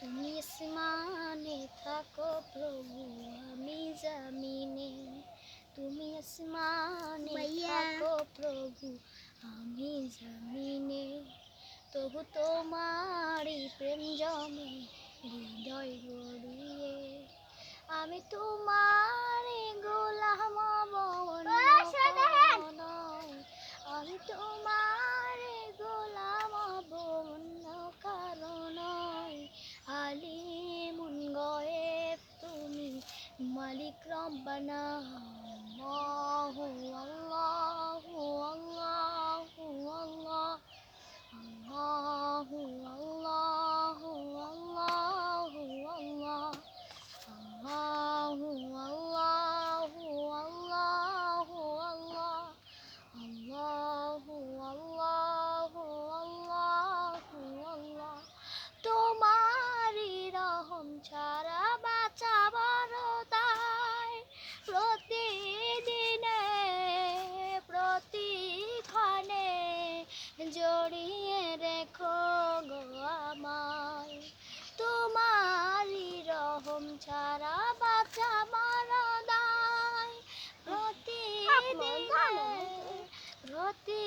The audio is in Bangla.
তুমি আসমানে থাকো প্রভু আমি জামিনে। তুমি আসমানে। থাকো প্রভু আমি জামিনে। তবু তোমারই প্রেম জমে হৃদয় গড়িয়ে। আমি তোমার গোলাম مالك ربنا الله الله って